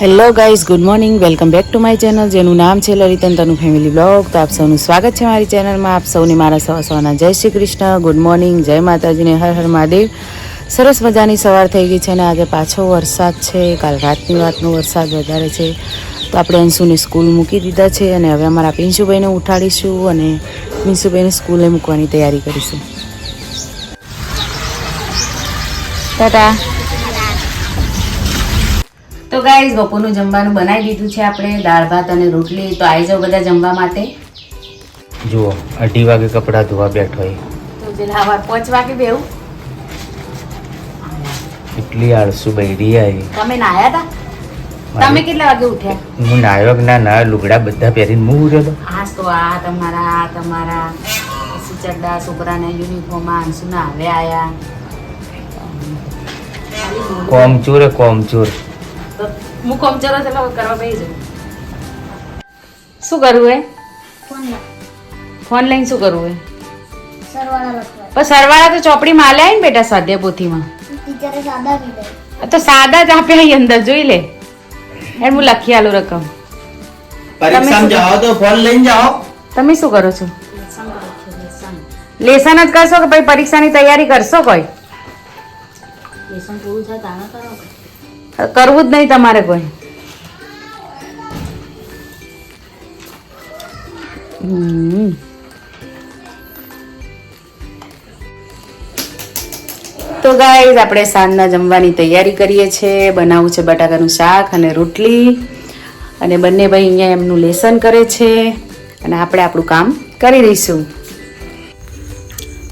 Hello guys good morning welcome back to my channel જેનું નામ છે લલિતન તનુ ફેમિલી બ્લોગ તો આપ સૌનું સ્વાગત છે મારી ચેનલમાં આપ સૌને મારા સવા સવાના જય શ્રી કૃષ્ણ. ગુડ મોર્નિંગ જય માતાજીને હર હર મહાદેવ. સરસ મજાની સવાર થઈ ગઈ છે અને આજે પાછો વરસાદ છે. કાલ રાતની વાતનો વરસાદ વધારે છે. તો આપણે અંશુને સ્કૂલ મૂકી દીધા છે અને હવે અમારા પિંશુભાઈને ઉઠાડીશું અને પિંશુભાઈને સ્કૂલે મૂકવાની તૈયારી કરીશું. ટાટા. તો ગાઈઝ બપોરનું જમવાનું બનાવી દીધું છે આપણે દાળ ભાત અને રોટલી. તો આવી જાઓ બધા જમવા માટે. જુઓ અઢી વાગે કપડાં ધોવા બેઠો તો પેલા સવાર પાંચ વાગે બેવું એટલી આળસુ બૈરી આવી તમે નાયા હતા તમે કેટલા વાગે ઉઠ્યા? હું નાયો કે ના ના લુગડા બધા પહેરીને હું ઉઠ્યો તો. હા તો આ તમારા આ તમારા. ચડ્ડા છોકરાને યુનિફોર્મ આંસુના હવે આયા. કોમચોર કોમચૂર. તો હું કોમચરો છે એટલે કરવા બેસી જાઉં. શું કરવું એ? ફોન લઈને શું કરવું એ? સરવાળા લખવા. પણ સરવાળા તો ચોપડીમાં આલ્યા ને બેટા સ્વાધ્યાય પોથીમાં. તો સાદા જ આપ્યા અહીં અંદર જોઈ લે. એ હું લખી આલું રકમ. પરીક્ષામાં જાઓ તો ફોન લઈને જાઓ. તમે શું કરો છો? લેસન જ કરશો કે પછી પરીક્ષાની તૈયારી કરશો કોઈ? કરવું જ નહીં તમારે કોઈ. તો ગાઈઝ આપણે સાંજના જમવાની તૈયારી કરીએ છીએ. બનાવવું છે બટાકાનું શાક અને રોટલી. અને બંને ભાઈ અહીંયા એમનું લેસન કરે છે. અને આપણે આપણું કામ કરી રહીશું.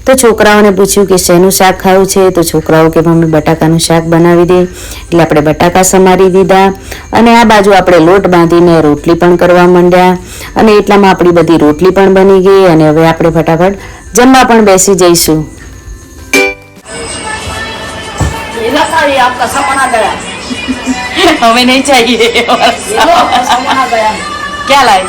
તો છોકરાઓને પૂછ્યું કે શેનું શાક ખાવું છે તો છોકરાઓ કે મમ્મી બટાકાનું શાક બનાવી દે એટલે આપણે બટાકા સમારી દીધા અને આ બાજુ આપણે લોટ બાંધીને રોટલી પણ કરવા માંડ્યા અને એટલામાં આપણી બધી રોટલી પણ બની ગઈ અને હવે આપણે ફટાફટ જમવા પણ બેસી જઈશું हमें नहीं चाहिए क्या लाए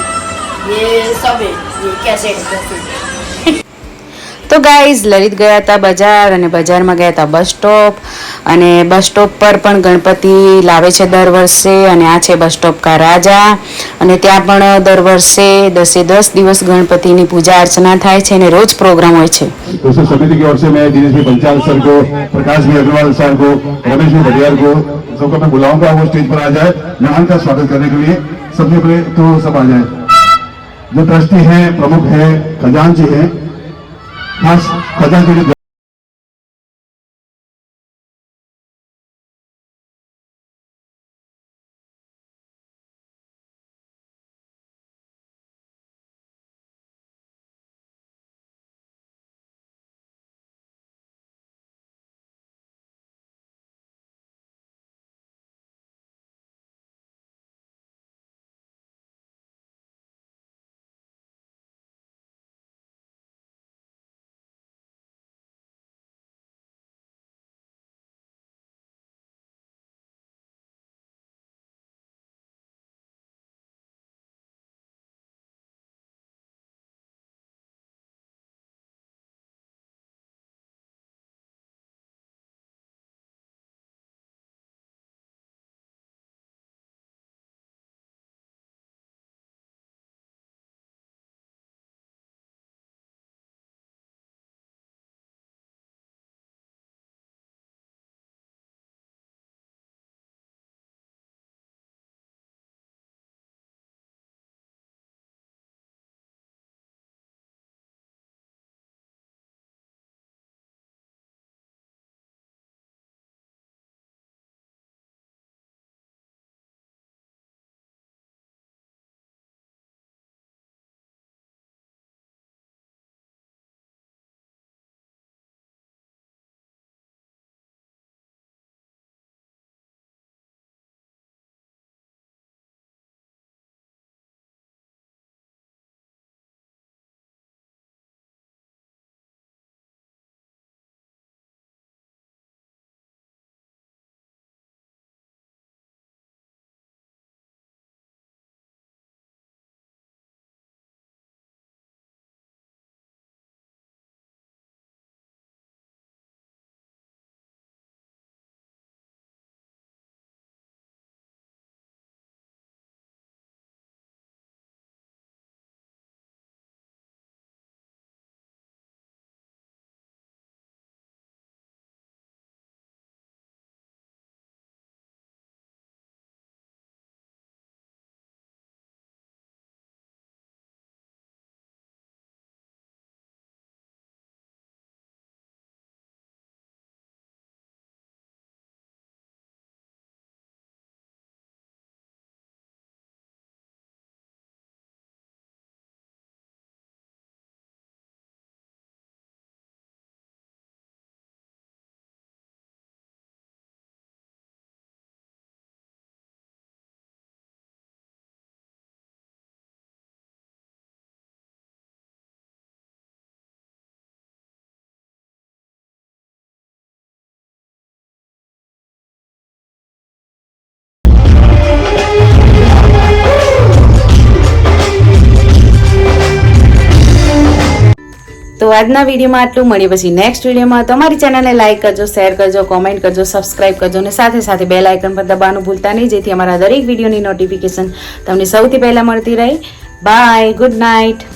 તો ગાઈઝ લલિત ગયા હતા બજાર અને બજારમાં ગયા હતા બસ સ્ટોપ અને બસ સ્ટોપ પર પણ ગણપતિ લાવે છે દર વર્ષે અને આ છે બસ સ્ટોપ કા રાજા અને ત્યાં પણ દર વર્ષે દસે દસ દિવસ ગણપતિની પૂજા અર્ચના થાય છે અને રોજ પ્રોગ્રામ હોય છે दोस्तों समिति की ओर से मैं दिनेश भाई पंचाल सर को प्रकाश भाई अग्रवाल सर को रमेश भाई भटियार को सबको मैं बुलाऊंगा वो स्टेज पर आ जाए मेहमान का स्वागत करने के लिए सबसे पहले तो सब आ जाए जो ट्रस्टी हैं प्रमुख हैं खजांची हैं ખાસ પદાધિકારી તો આજના વિડીયોમાં આટલું. મળીએ પછી નેક્સ્ટ વિડીયોમાં. તમારી ચેનલને લાઇક કરજો શેર કરજો કોમેન્ટ કરજો સબસ્ક્રાઇબ કરજો અને સાથે સાથે બેલ આઇકન પર દબાવવાનું ભૂલતા નહીં, જેથી અમારા દરેક વિડીયોની નોટિફિકેશન તમને સૌથી પહેલાં મળતી રહે. Bye good night